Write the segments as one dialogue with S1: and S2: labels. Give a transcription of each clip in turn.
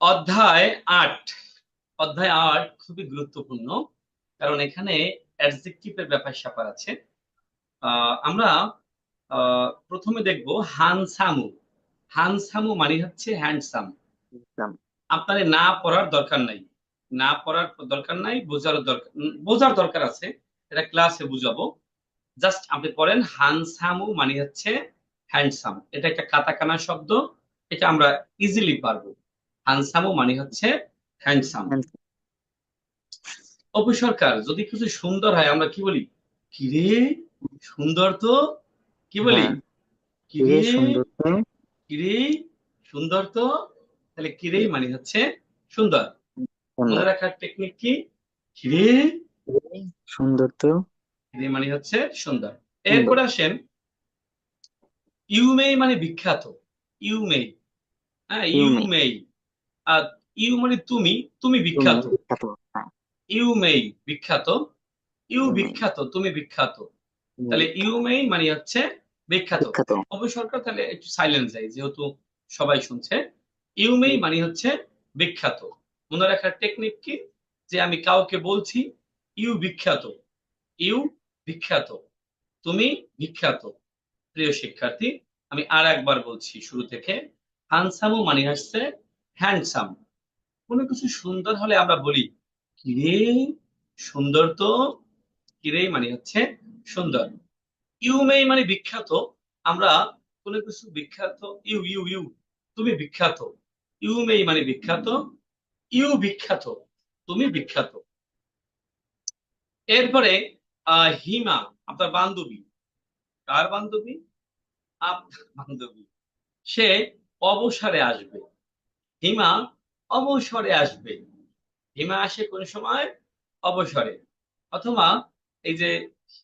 S1: অধ্যায় আট। অধ্যায় আট খুবই গুরুত্বপূর্ণ কারণ এখানে অ্যাডজেক্টিভের ব্যাপার স্যাপার আছে। আহ, আমরা আহ, প্রথমে দেখব হানসামু হানসামু মানে হচ্ছে হ্যান্ডসাম আপনার না পড়ার দরকার নাই। না পড়ার দরকার নাই বোঝার দরকার বোঝার দরকার আছে। এটা ক্লাসে বুঝাবো। জাস্ট আপনি পড়েন হানসামু মানে হচ্ছে হ্যান্ডসাম এটা একটা কাতাকানা শব্দ এটা আমরা ইজিলি পারব। হানসামু মানে হচ্ছে হ্যান্ডসাম
S2: Handsome.
S1: অপু সরকার যদি কিছু সুন্দর হয় আমরা কি বলি? কিরে সুন্দর তো? কি বলি?
S2: হ্যাঁ।
S1: কিরে
S2: কিরে সুন্দর তো?
S1: তাহলে কিরে মানে হচ্ছে সুন্দর। মনে রাখার টেকনিক কি? কিরে
S2: সুন্দর তো?
S1: কিরে মানে হচ্ছে সুন্দর। এরপর আসেন ইউমেই মানে বিখ্যাত। ইউমেই। হ্যাঁ
S2: ইউমেই।
S1: আর ইউ মানে তুমি তুমি বিখ্যাত।
S2: ইউ হ্যাঁ।
S1: ইউমেই বিখ্যাত ইউ বিখ্যাত তুমি বিখ্যাত। তাহলে ইউমেই মানে হচ্ছে বিখ্যাত।
S2: বিখ্যাত।
S1: অবশ্য সরকার তাহলে একটু সাইলেন্স যায় যেহেতু সবাই শুনছে। ইউ ইউমেই মানে হচ্ছে বিখ্যাত। মনে রাখার টেকনিক কি? যে আমি কাউকে বলছি ইউ বিখ্যাত। ইউ বিখ্যাত। তুমি বিখ্যাত। প্রিয় শিক্ষার্থী আমি আর একবার বলছি শুরু থেকে। হ্যান্ডসামও মানে হচ্ছে হ্যান্ডসাম কোনো কিছু সুন্দর হলে আমরা বলি, কিরে, সুন্দর তো? কিরে মানে হচ্ছে সুন্দর। ইউমেই মানে বিখ্যাত। আমরা কোনো কিছু বিখ্যাত, ইউ ইউ ইউ, তুমি বিখ্যাত। ইউমেই মানে বিখ্যাত। ইউ বিখ্যাত, তুমি বিখ্যাত। এরপরে হিমা, আপনার বান্ধবী। কার বান্ধবী? আপনার বান্ধবী। সে অবসরে আসবে। হিমা অবসরে আসবে। হিমা আসে কোন সময়? অবসরে। অথবা এই যে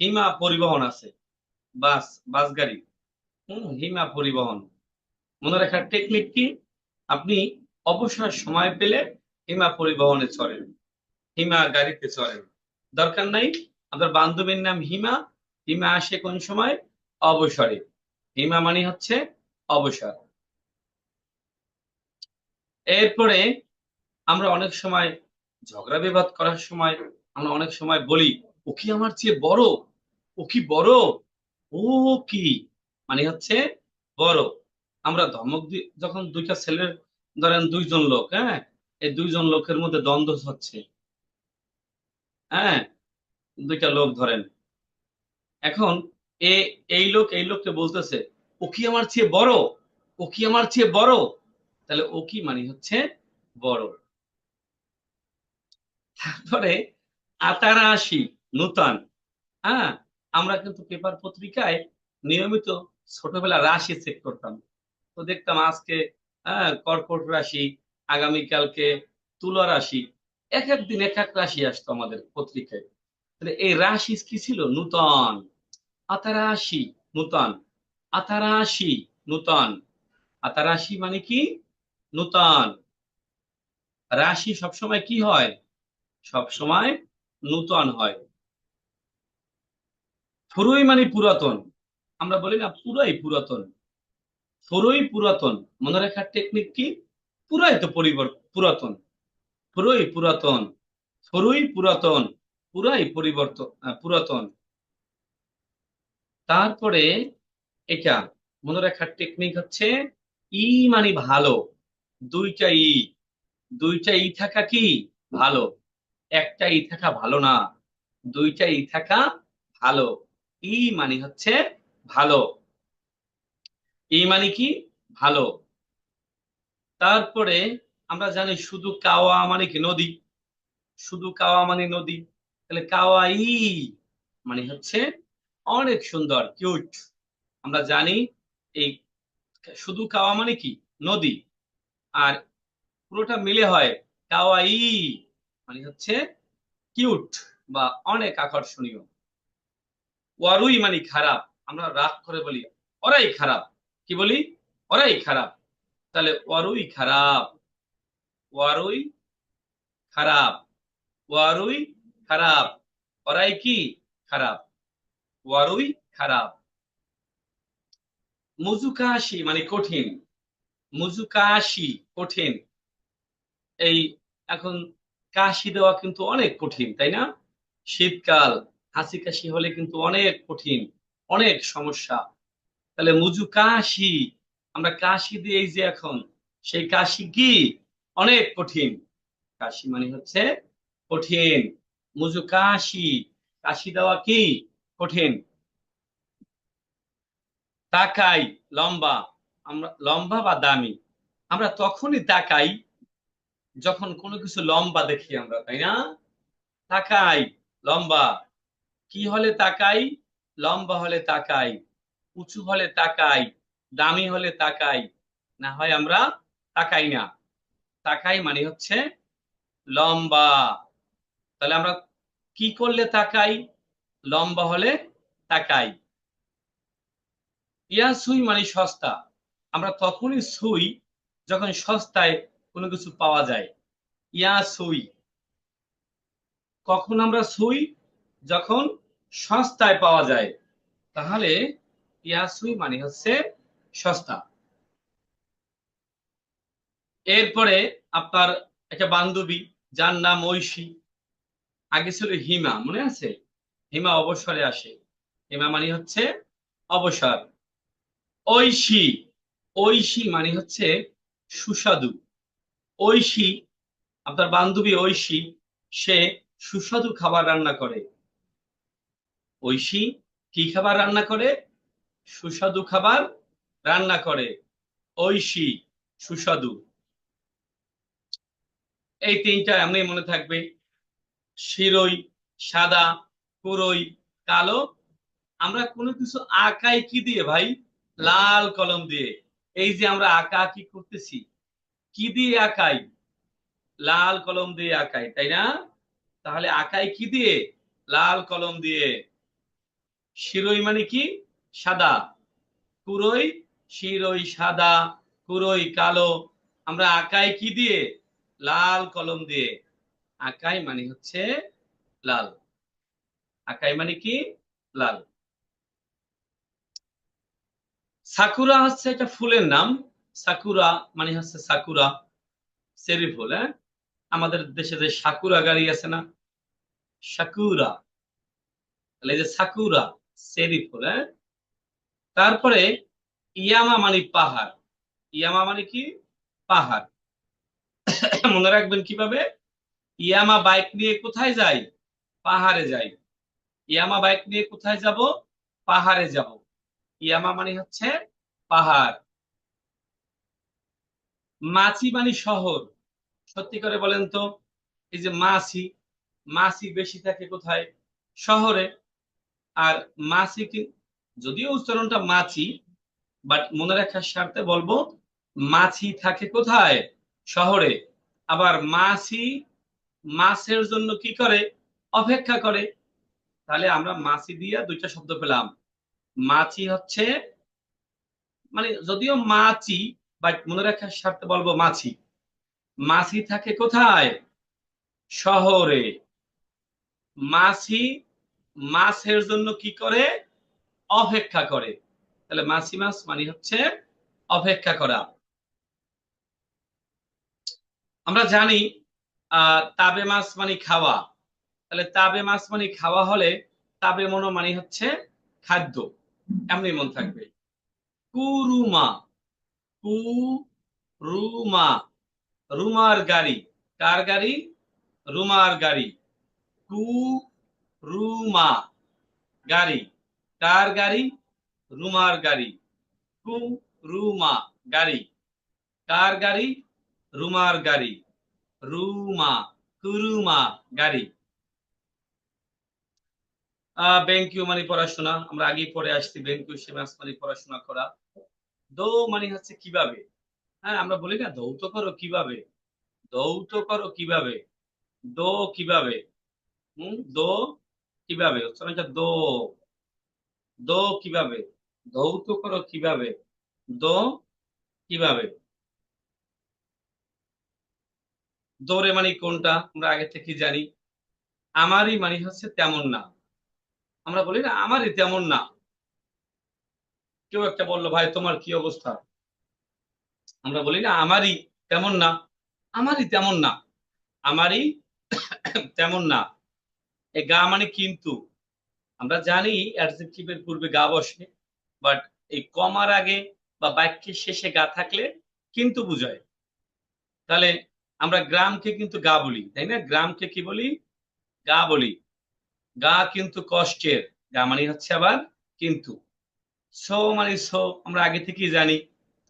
S1: হিমা পরিবহন আছে, বাস বাস গাড়ি, হম, হিমা পরিবহন। মনে রাখার টেকনিক কি? আপনি অবসর সময় পেলে হিমা পরিবহনে চড়েন, হিমা গাড়িতে চড়েন। দরকার নাই, আপনার বান্ধবীর নাম হিমা হিমা আসে কোন সময়? অবসরে। হিমা মানে হচ্ছে অবসর। এরপরে আমরা অনেক সময় ঝগড়া বিবাদ করার সময় আমরা অনেক সময় বলি, ও কি আমার চেয়ে বড়? ও কি বড়? ও কি? মানে হচ্ছে বড়। আমরা ধমক যখন দুইটা ছেলের, ধরেন দুইজন লোক হ্যাঁ? এই দুইজন লোকের মধ্যে দ্বন্দ্ব হচ্ছে। হ্যাঁ? দুইটা লোক ধরেন। এখন এ, এই লোক, এই লোককে বলতেছে, ও কি আমার চেয়ে বড়? ও কি আমার চেয়ে বড়? তাহলে ও কি মানে হচ্ছে বড়। তারপরে আতারাশি, নূতন। হ্যাঁ আমরা কিন্তু পেপার পত্রিকায় নিয়মিত ছোটবেলা রাশি চেক করতাম। তো দেখতাম আজকে হ্যাঁ কর্কট রাশি, আগামীকালকে তুলা রাশি, এক এক দিন এক এক রাশি আসতো আমাদের পত্রিকায়। তাহলে এই রাশি কি ছিল? নূতন। আতারাশি নূতন। আতারাশি নূতন। আতারাশি মানে কি? নূতন। রাশি সবসময় কি হয়? সবসময় নূতন হয়। ফুরুই মানে পুরাতন। আমরা বলি না পুরাই পুরাতন। ফুরুই পুরাতন। মনে রাখার টেকনিক কি? পুরাই তো পরিবর্তন পুরাতন। ফুরুই পুরাতন। ফুরুই পুরাতন। পুরাই পরিবর্তন পুরাতন। তারপরে এটা মনে রাখার টেকনিক হচ্ছে ই মানে ভালো। দুইটা ই দুইটা ই থাকা কি? ভালো। একটা ই থাকা ভালো না, দুইটা ই থাকা ভালো। ই মানে হচ্ছে ভালো। ই মানে কি? ভালো। তারপরে আমরা জানি শুধু কাওয়া মানে কি? নদী। শুধু কাওয়া মানে নদী। তাহলে কাওয়া ই মানে হচ্ছে অনেক সুন্দর, কিউট। আমরা জানি এই শুধু কাওয়া মানে কি? নদী। আর পুরোটা মিলে হয় কাওয়াই মানে হচ্ছে কিউট বা অনেক আকর্ষণীয়। ওয়ারুই মানে খারাপ, আমরা রাগ করে বলি, ওরাই খারাপ। কি বলি? ওরাই খারাপ। তাহলে ওয়ারুই খারাপ। ওয়ারুই খারাপ। ওয়ারুই খারাপ। ওরাই কি? খারাপ। ওয়ারুই খারাপ। মুজুকাশি মানে কঠিন। মুজুকাশি কঠিন। এই এখন কাশি দেওয়া কিন্তু অনেক কঠিন, তাই না? শীতকাল হাসি কাশি হলে কিন্তু অনেক কঠিন, অনেক সমস্যা। তাহলে মুজু কাশি আমরা কাশি দিয়ে এই যে এখন, সেই কাশি কি? অনেক কঠিন। কাশি মানে হচ্ছে কঠিন। মুজু কাশি কাশি দেওয়া কি? কঠিন। তাকাই, লম্বা। আমরা লম্বা বা দামি, আমরা তখনই তাকাই যখন কোনো কিছু লম্বা দেখি আমরা, তাই না? তাকাই, লম্বা। কি হলে তাকাই? লম্বা হলে তাকাই, উঁচু হলে তাকাই, দামি হলে তাকাই। না হয় আমরা তাকাই না। তাকাই মানে হচ্ছে লম্বা। তাহলে আমরা কি করলে তাকাই? লম্বা হলে তাকাই। ইয়া সুই মানে সস্তা। আমরা তখনই সুই যখন সস্তায় কোনো কিছু পাওয়া যায়। ইয়া সুই। কখন আমরা সুই? যখন সস্তায় পাওয়া যায়। তাহলে ইয়া সুই মানে হচ্ছে সস্তা। এরপরে আপনার একটা বান্ধবী, যার নাম ঐশী। আগে ছিল হিমা, মনে আছে? হিমা অবসরে আসে। হিমা মানে হচ্ছে অবসর। ঐশী। ঐশী মানে হচ্ছে সুস্বাদু। ঐশী, আপনার বান্ধবী ঐশী, সে সুস্বাদু খাবার রান্না করে। ঐশী কি খাবার রান্না করে? সুস্বাদু খাবার রান্না করে। ঐশী সুস্বাদু। এই তিনটা এমনি মনে থাকবে। শিরই, সাদা, কুরই, কালো। আমরা কোনো কিছু আঁকাই কি দিয়ে ভাই? লাল কলম দিয়ে। এই যে আমরা আঁকা কি করতেছি, কি দিয়ে আঁকাই? লাল কলম দিয়ে আঁকাই, তাই না? তাহলে আঁকাই কি দিয়ে? লাল কলম দিয়ে। শিরোই মানে কি? সাদা। কুরই, শিরোই সাদা, কুরই কালো। আমরা আঁকাই কি দিয়ে? লাল কলম দিয়ে। আঁকাই মানে হচ্ছে লাল। আঁকাই মানে কি? লাল। সাকুরা হচ্ছে একটা ফুলের নাম। সাকুরা মানে হচ্ছে সাকুরা, সেরি ফুল হ্যাঁ? আমাদের দেশে যে সাকুরা গাড়ি আছে না, সাকুরা। তাহলে যে সাকুরা, সেরি ফুল হ্যাঁ? তারপরে ইয়ামা মানে পাহাড়। ইয়ামা মানে কি? পাহাড়। মনে রাখবেন কীভাবে? ইয়ামা বাইক নিয়ে কোথায় যাই? পাহাড়ে যাই। ইয়ামা বাইক নিয়ে কোথায় যাব? পাহাড়ে যাব। ইয়ামা মানে হচ্ছে পাহাড়। মাছি মানে শহর, সত্যি করে বলেন তো, এই যে মাছি মাছি বেশি থাকে কোথায়? শহরে। আর মাছি যদিও উচ্চারণটা মাছি বাট মনে রাখার স্বার্থে বলব, মাছি থাকে কোথায়? শহরে। আবার মাছি, মাছের জন্য কি করে? অপেক্ষা করে। তাহলে আমরা মাছি দিয়া দুইটা শব্দ পেলাম। মাছি হচ্ছে মানে যদিও মাছি বাট মনে রাখার স্বার্থে বলব মাছি। মাছি থাকে কোথায়? শহরে। মাছি মাছের জন্য কি করে? অপেক্ষা করে। তাহলে মাছি মাছ মানে হচ্ছে অপেক্ষা করা। আমরা জানি তাবে মাছ মানে খাওয়া। তাহলে তাবে মাছ মানে খাওয়া হলে তাবে মনো মানে হচ্ছে খাদ্য। এমনি মন থাকবে? কুরুমা। কু রুমা রুমার গাড়ি। কার গাড়ি? রুমার গাড়ি। কু রুমা গাড়ি। কার গাড়ি? রুমার গাড়ি। কু রুমা গাড়ি। কার গাড়ি? রুমার গাড়ি। রুমা। কুরুমা। গাড়ি। বেঙ্কিউ মানে পড়াশোনা। আমরা আগে পড়ে আসছি। বেঙ্কিউ সেমাস মানে পড়াশোনা করা। দো মানে হচ্ছে কীভাবে? হ্যাঁ আমরা বলি না দৌত করো কীভাবে? দৌত করো কীভাবে? দো কীভাবে? হুম, দো কীভাবে? উচ্চারণটা দো। দো কীভাবে? দৌত করো কীভাবে? দো কীভাবে? দৌড়ে মানে কোনটা? আমরা আগে থেকে জানি। আমারই মানে হচ্ছে তেমন না। আমরা বলি, না, আমারই তেমন না। কেউ একটা বলল, ভাই, তোমার কি অবস্থা? আমরা বলি, না, আমারই তেমন না। আমারই তেমন না। আমারই তেমন না। এই গা মানে কিন্তু, আমরা জানি অ্যাডজেক্টিভের পূর্বে গা বসে বাট এই কমার আগে বা বাক্যের শেষে গা থাকলে কিন্তু বুঝায়। তাহলে আমরা গ্রামকে কিন্তু গা বলি, তাই না? গ্রামকে কি বলি? গা বলি। গা কিন্তু কষ্টের, গা মানে হচ্ছে আবার কিন্তু। সো মানে সো, আমরা আগে থেকেই জানি।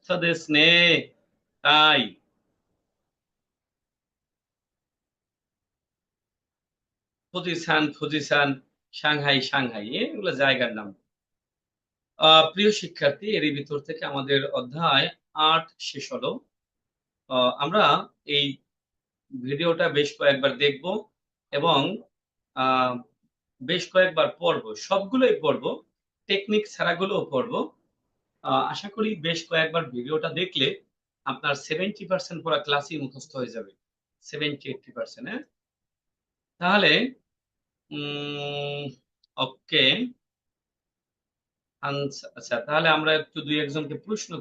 S1: সদে স্নেহ, তাই। ফুজিসান ফুজিসান সাংহাই সাংহাই, এগুলো জায়গার নাম। প্রিয় শিক্ষার্থী, এরই ভিতর থেকে আমাদের অধ্যায় আট শেষ হলো। আমরা এই ভিডিওটা বেশ কয়েকবার দেখব এবং বেশ কয়েকবার পড়ব, সবগুলোই পড়ব টেকনিক ছাড়াগুলোও পড়ব। আশা করি বেশ কয়েকবার ভিডিওটা দেখলে আপনার সেভেন্টি পার্সেন্ট পুরো ক্লাসই মুখস্থ হয়ে যাবে। সেভেন্টি এইটটি পার্সেন্ট তাহলে ওকে আচ্ছা তাহলে আমরা একটু দুই একজনকে প্রশ্ন